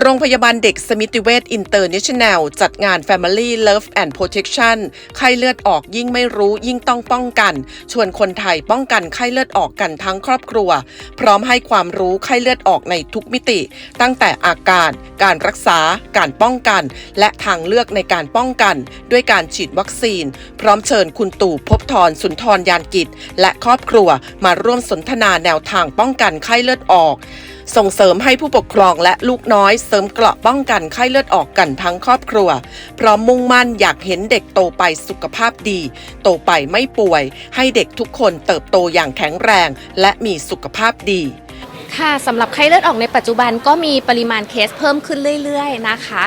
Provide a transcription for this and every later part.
โรงพยาบาลเด็กสมิติเวชอินเตอร์เนชั่นแนลจัดงาน Family Love and Protection ไข้เลือดออกยิ่งไม่รู้ยิ่งต้องป้องกัน ชวนคนไทยป้องกันไข้เลือดออกกันทั้งครอบครัว พร้อมให้ความรู้ไข้เลือดออกในทุกมิติ ตั้งแต่อาการ การรักษา การป้องกัน และทางเลือกในการป้องกัน ด้วยการฉีดวัคซีน พร้อมเชิญคุณตู่พบทรสุนทรยานกิจ และครอบครัวมาร่วมสนทนาแนวทางป้องกันไข้เลือดออก ส่งเสริมให้ผู้ปกครองและลูกน้อยเสริมเกราะป้องกันไข้เลือดออกกันทั้งครอบครัว พร้อมมุ่งมั่นอยากเห็นเด็กโตไปสุขภาพดี โตไปไม่ป่วย ให้เด็กทุกคนเติบโตอย่างแข็งแรง และมีสุขภาพดีค่ะสำหรับไข้เลือดออกในปัจจุบันก็มีปริมาณเคสเพิ่มขึ้นเรื่อย ๆ นะคะ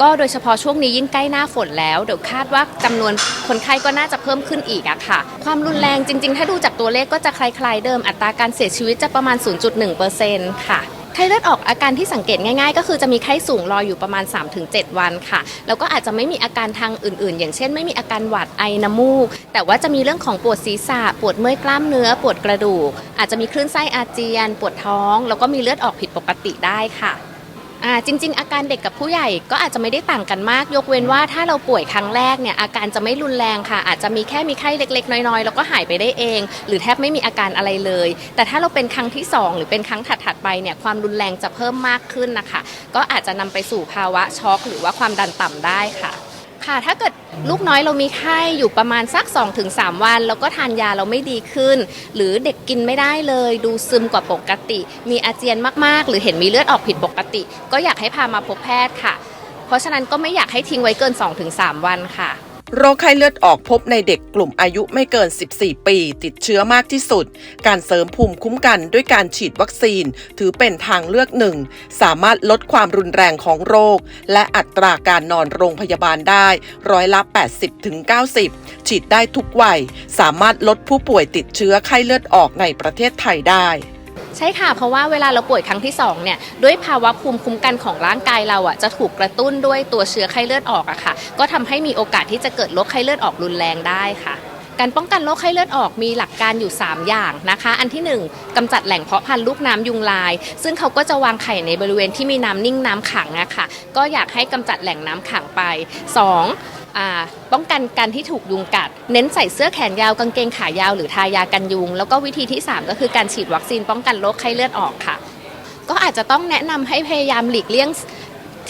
ก็โดยเฉพาะช่วงนี้ยิ่งใกล้หน้าฝนแล้วเดี๋ยวคาดว่าจำนวนคนไข้ก็น่าจะเพิ่มขึ้นอีกอะค่ะ ความรุนแรงจริง ๆ ถ้าดูจากตัวเลขก็จะคล้ายๆเดิมอัตราการเสียชีวิตจะประมาณ 0.1%ค่ะ ไข้เลือดออกอาการที่สังเกตง่ายๆ ก็คือจะมีไข้สูงรออยู่ประมาณ 3-7 วันค่ะ แล้วก็อาจจะไม่มีอาการทางอื่นๆ อย่างเช่น ไม่มีอาการหวัดไอน้ำมูก แต่ว่าจะมีเรื่องของปวดศีรษะ ปวดเมื่อยกล้ามเนื้อ ปวดกระดูก อาจจะมีคลื่นไส้อาเจียน ปวดท้อง แล้วก็มีเลือดออกผิดปกติได้ค่ะ อ่าจริง ๆ อาการเด็กกับผู้ใหญ่ก็อาจจะไม่ได้ต่างกันมาก ยกเว้นว่าถ้าเราป่วยครั้งแรกเนี่ยอาการจะไม่รุนแรงค่ะ อาจจะมีแค่มีไข้เล็ก ๆ น้อยๆ แล้วก็หายไปได้เอง หรือแทบไม่มีอาการอะไรเลย แต่ถ้าเราเป็นครั้งที่ 2 หรือเป็นครั้งถัดๆไปเนี่ยความรุนแรงจะเพิ่มมากขึ้นนะคะ ก็อาจจะนำไปสู่ภาวะช็อก หรือว่าความดันต่ำได้ค่ะ ค่ะ ถ้าเกิดลูกน้อยเรามีไข้อยู่ประมาณสัก 2-3 วัน แล้วก็ทานยาเราไม่ดีขึ้น หรือเด็กกินไม่ได้เลย ดูซึมกว่าปกติ มีอาเจียนมากๆ หรือเห็นมีเลือดออกผิดปกติ ก็อยากให้พามาพบแพทย์ค่ะ เพราะฉะนั้นก็ไม่อยากให้ทิ้งไว้เกิน 2-3 วันค่ะ โรคไข้เลือดออกพบในเด็กกลุ่มอายุไม่เกิน 14 ปี ติดเชื้อมากที่สุด การเสริมภูมิคุ้มกันด้วยการฉีดวัคซีน ถือเป็นทางเลือกหนึ่ง สามารถลดความรุนแรงของโรค และอัตราการนอนโรงพยาบาลได้ร้อยละ 80-90ฉีดได้ทุกวัย สามารถลดผู้ป่วยติดเชื้อไข้เลือดออกในประเทศไทยได้ ใช่ค่ะเพราะว่าเวลาเราป่วยครั้งที่2เนี่ยด้วยภาวะภูมิคุ้มกันของร่างกายเราอะจะถูกกระตุ้นด้วยตัวเชื้อไข้เลือดออกอะค่ะ ก็ทำให้มีโอกาสที่จะเกิดโรคไข้เลือดออกรุนแรงได้ค่ะ การป้องกันโรคไข้เลือดออกมีหลักการอยู่ 3 อย่างนะคะ อันที่ 1กำจัดแหล่งเพาะพันธุ์ลูกน้ำยุงลาย ซึ่งเขาก็จะวางไข่ในบริเวณที่มีน้ำนิ่งน้ำขังอะค่ะ ก็อยากให้กำจัดแหล่งน้ำขังไป 2. ป้องกันการที่ถูกยุงกัด เน้นใส่เสื้อแขนยาวกางเกงขายาวหรือทายากันยุง แล้วก็วิธีที่ 3 ก็คือการฉีดวัคซีนป้องกันโรคไข้เลือดออกค่ะ ก็อาจจะต้องแนะนำให้พยายามหลีกเลี่ยง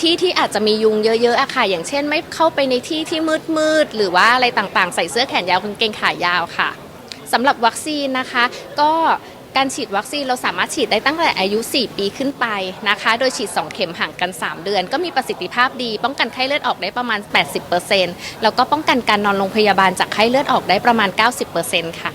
ที่ที่อาจจะมียุงเยอะๆอะค่ะ อย่างเช่น ไม่เข้าไปในที่ที่มืดๆหรือว่าอะไรต่างๆ ใส่เสื้อแขนยาวกางเกงขายาวค่ะสำหรับวัคซีนนะคะ ก็ การฉีดวัคซีนเราสามารถฉีดได้ตั้งแต่อายุ 4 ปีขึ้นไปนะคะ โดยฉีด 2 เข็มห่างกัน 3 เดือน ก็มีประสิทธิภาพดี ป้องกันไข้เลือดออกได้ประมาณ 80%แล้วก็ป้องกันการนอนโรงพยาบาลจากไข้เลือดออกได้ประมาณ 90%ค่ะ